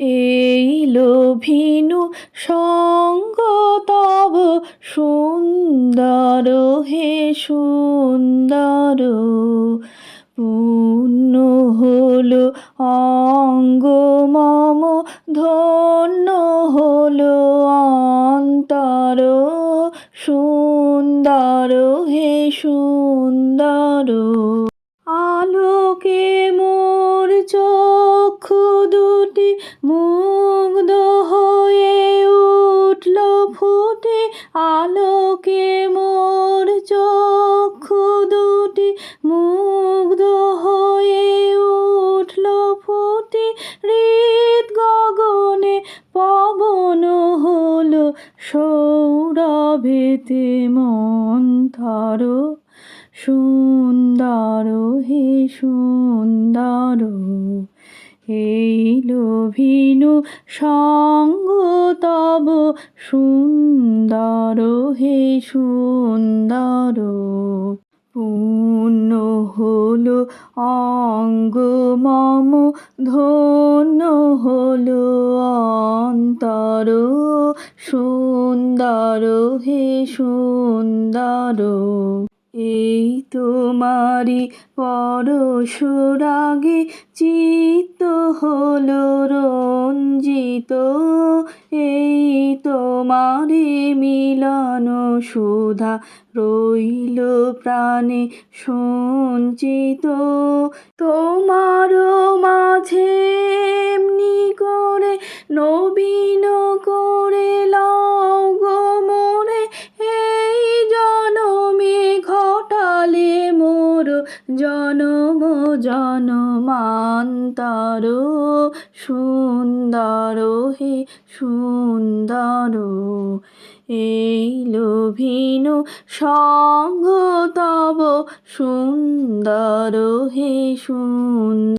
এই লোভিনু সঙ্গ তব সুন্দর, হে সুন্দর। পূর্ণ হলো অঙ্গ, মম ধন্য হলো অন্তর। সুন্দর, হে সুন্দর। দুটি মুগ্ধ হয়ে উঠল ফুটে আলোকে মোর চক্ষু দুটি মুগ্ধ হয়ে উঠল ফুটে হৃদ গগনে পবন হলো সৌরভেতে মন্থর সুন্দর হে সুন্দর এই লোভিনু সঙ্গ তব সুন্দর, হে সুন্দর। পূর্ণ হলো অঙ্গ, মম ধন্য হলো অন্তর। সুন্দর, হে সুন্দর। এই তোমারি পরশুরাগে চিত্ত হলো রঞ্জিত এই তোমারে মিলন সুধা রইল প্রাণে সঞ্চিত। তোমার জনম জনমান্তর সুন্দর হে সুন্দর। এই লোভিনু সঙ্গ তব সুন্দর হে সুন্দর